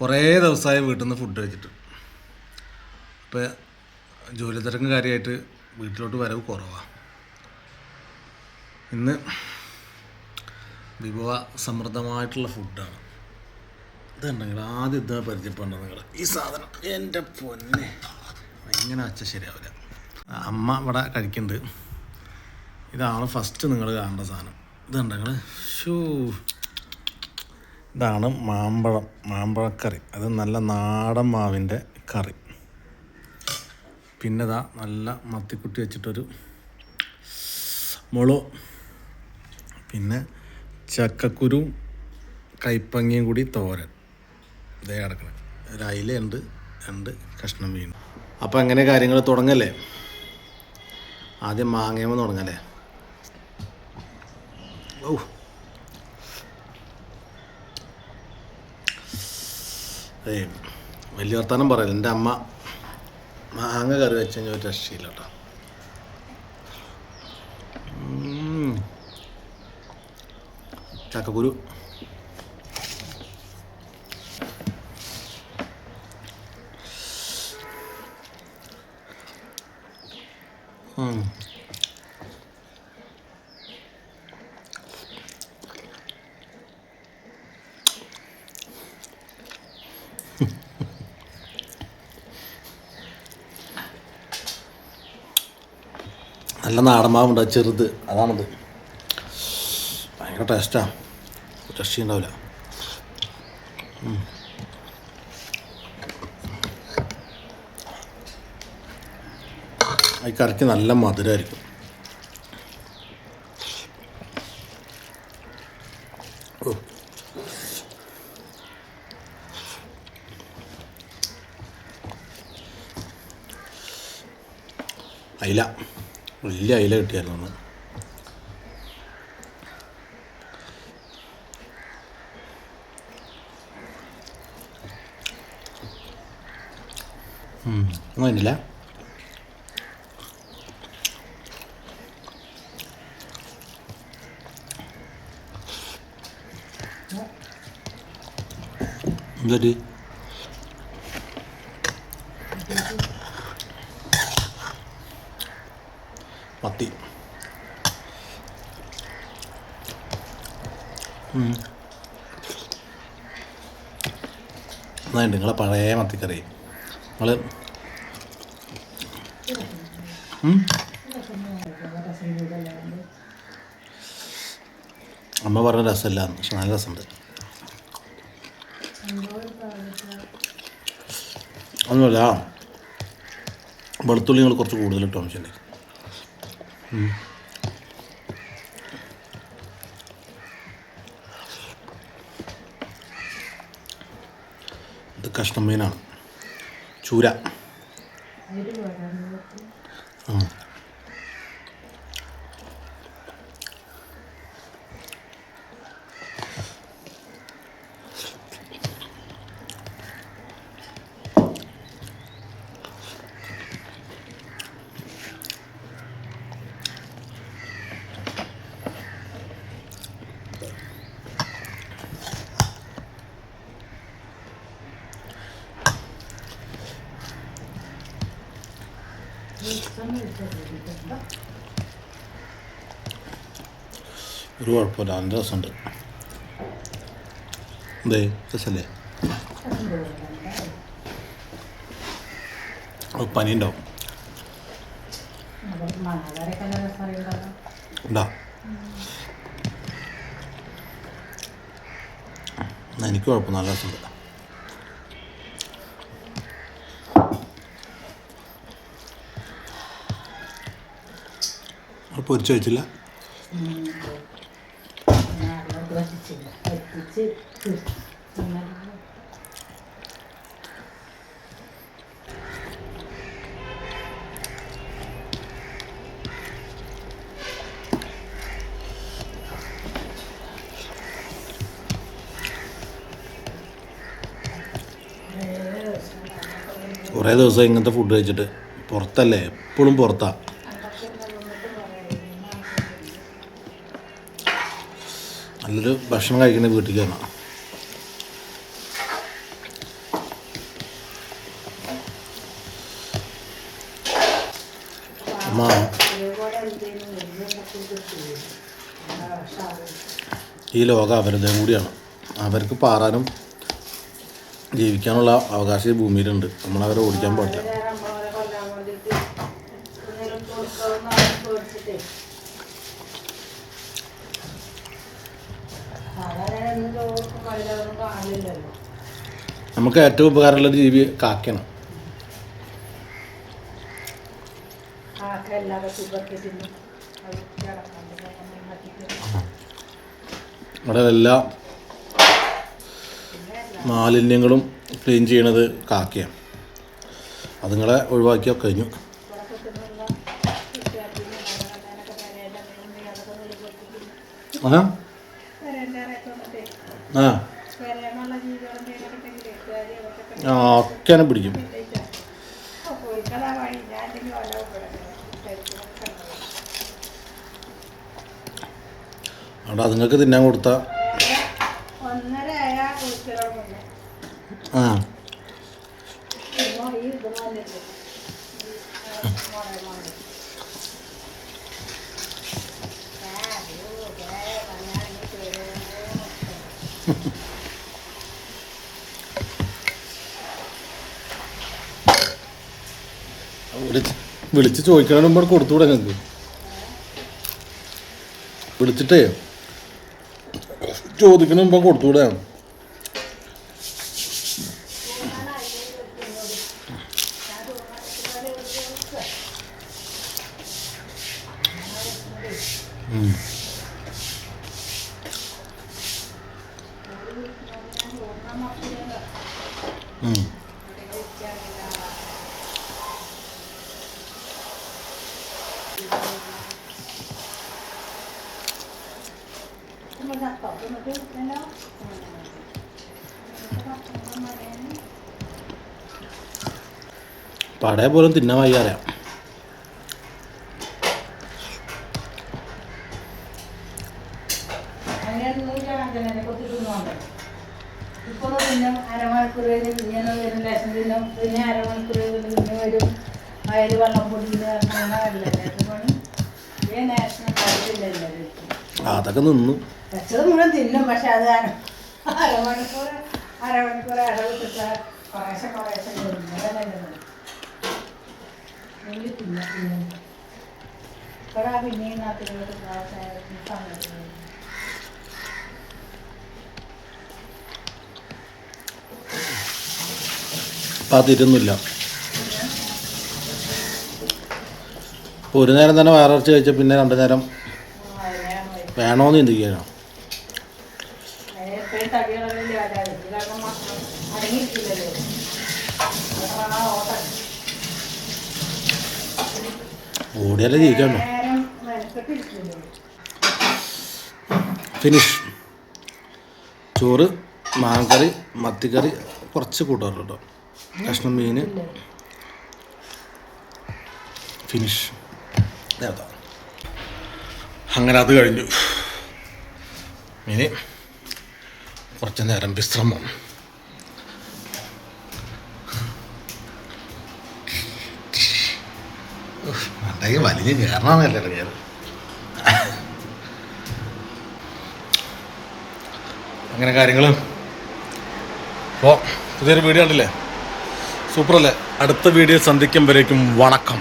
കുറേ ദിവസമായി വീട്ടിൽ നിന്ന് ഫുഡ് കഴിച്ചിട്ട്. അപ്പോൾ ജോലി തിരക്കും കാര്യമായിട്ട് വീട്ടിലോട്ട് വരവ് കുറവാണ് ഇന്ന് വിഭവ സമൃദ്ധമായിട്ടുള്ള ഫുഡാണ് ഇതുണ്ടെങ്കിൽ ആദ്യം ഇതാ പരിചയപ്പെടേണ്ടത് നിങ്ങൾ ഈ സാധനം എന്റെ പൊന്നെ. എങ്ങനെ അച്ഛ ശരിയാവില്ല. അമ്മ ഇവിടെ കഴിക്കുന്നുണ്ട് ഇതാണ് ഫസ്റ്റ് നിങ്ങൾ കാണേണ്ട സാധനം. ഇതുണ്ടെങ്കിൽ ഷൂ ഇതാണ് മാമ്പഴം മാമ്പഴക്കറി. അത് നല്ല നാടൻ മാവിന്റെ കറി. പിന്നെ ഇതാ നല്ല മത്തിക്കുട്ടി വെച്ചിട്ടൊരു മുളു പിന്നെ ചക്കക്കുരു കൈപ്പങ്ങിയും കൂടി തോരൻ. ഇതേ കിടക്കണം. ഒരു അയിലുണ്ട് രണ്ട് കഷ്ണം വീണ്. അപ്പോൾ അങ്ങനെ കാര്യങ്ങൾ തുടങ്ങല്ലേ? ആദ്യം മാങ്ങയമ്മ തുടങ്ങല്ലേ ഓ ഏയ് വലിയ വർത്താനം പറയല്ല. എന്റെ അമ്മ മാങ്ങ കറി വെച്ച് കഴിഞ്ഞാൽ ഒരു രക്ഷയില്ല കേട്ടോ. ചക്കക്കുരു. നല്ല നാടൻ മാവുണ്ട് ചെറുത്. അതാണത്. ഭയങ്കര ടേസ്റ്റാണ് രക്ഷയുണ്ടാവില്ല. ഉണ്ടാവില്ല ഈ കറിക്ക് നല്ല മധുരമായിരിക്കും. അയില വലിയ അയില കിട്ടിയായിരുന്നു അന്ന്. ഒന്നും അതിനില്ല എന്തൊരു മത്തി. അതായത് നിങ്ങളെ പഴയ മത്തിക്കറി. നിങ്ങൾ അമ്മ പറഞ്ഞ രസമില്ല പക്ഷെ നല്ല രസമുണ്ട്. ഒന്നുമില്ല. വെളുത്തുള്ളി നിങ്ങൾ കുറച്ച് കൂടുതൽ ഇട്ടോ ആവശ്യമുണ്ട് ഇത് കഷ്ണം മീനാണ്. ചൂര ആ. ഒരു കുഴപ്പമില്ല നല്ല രസമുണ്ട് എന്തേ രസമല്ലേ പനി ഉണ്ടാവും എനിക്ക് കുഴപ്പം നല്ല രസമുണ്ട്. പൊരിച്ച് വെച്ചില്ല. കുറേ ദിവസം ഇങ്ങനത്തെ ഫുഡ് കഴിച്ചിട്ട് പുറത്തല്ലേ? എപ്പോഴും പുറത്താ. എന്നിട്ട് ഭക്ഷണം കഴിക്കുന്ന വീട്ടിലേക്ക് വരണം. ഈ ലോകം അവരുടെ കൂടിയാണ്. അവർക്ക് പാറാനും ജീവിക്കാനുള്ള അവകാശം ഈ ഭൂമിയിലുണ്ട്. നമ്മളവരെ ഓടിക്കാൻ പാടില്ല. നമുക്ക് ഏറ്റവും ഉപകാരമുള്ള ജീവി കാക്കയാണ്. ഇവിടെ എല്ലാ മാലിന്യങ്ങളും ക്ലീൻ ചെയ്യണത് കാക്കയാണ്. അതുങ്ങളെ ഒഴിവാക്കിയാൽ കഴിഞ്ഞു. ആ? ഒക്കെ പിടിക്കും. അവിടെ അതുങ്ങൾക്ക് തിന്നാൻ കൊടുത്ത. ആ ഈ ഇത് വന്നിട്ട് മോളെ മോളെ വിളിച്ച് ചോദിക്കണ കൊടുത്തുവിടാൻ കൊടുത്തുകൂടെ നിങ്ങൾക്ക് വിളിച്ചിട്ടേ ചോദിക്കണ മുമ്പ് കൊടുത്തുകൂടെ ഉം. ഉം. പടയെ പോലും തിന്നാൻ വയ്യാറിയാ. ഇപ്പോൾ അരമണിക്കൂർ കഴിഞ്ഞ് പിന്നെ തിന്നും പിന്നെ അരമണിക്കൂർ കഴിഞ്ഞ് പിന്നെ വരും അതിൽ വെള്ളം പൊടിക്കുന്ന അങ്ങനെ കാര്യമില്ലല്ലോ അതൊക്കെ നിന്നു. വെച്ചത് മുഴുവൻ തിന്നും പക്ഷെ അത് അരമണിക്കൂർ കുറേശ്ശെ കുറേശ്ശെ പിന്നെയും നാട്ടിലോട്ട് സമയത്ത് അപ്പം അതിരുന്നില്ല ഒരു നേരം തന്നെ വയറിറച്ചി കഴിച്ചാൽ പിന്നെ രണ്ട് നേരം വേണോന്ന് ചിന്തിക്കാനോ ഓടിയാലേ മെനക്കെട്ടിരിക്കില്ലല്ലോ ഫിനിഷ് ചോറ് മാങ്കറി മത്തിക്കറി കുറച്ച് കൂട്ടാറുണ്ട് കേട്ടോ. കഷ്ണം മീൻ. ഫിനിഷ് ഏതാ അങ്ങനെ അത് കഴിഞ്ഞു. ഇനി കുറച്ച് നേരം വിശ്രമം. മണ്ടയ്ക്ക് വലിയ കയറണമെന്നല്ലേ ഇറങ്ങിയത് അങ്ങനെ കാര്യങ്ങൾ അപ്പോൾ പുതിയൊരു വീഡിയോ ഉണ്ടല്ലേ സൂപ്പറല്ലേ? അടുത്ത വീഡിയോ സന്ധിക്കുമ്പോഴേക്കും വണക്കം.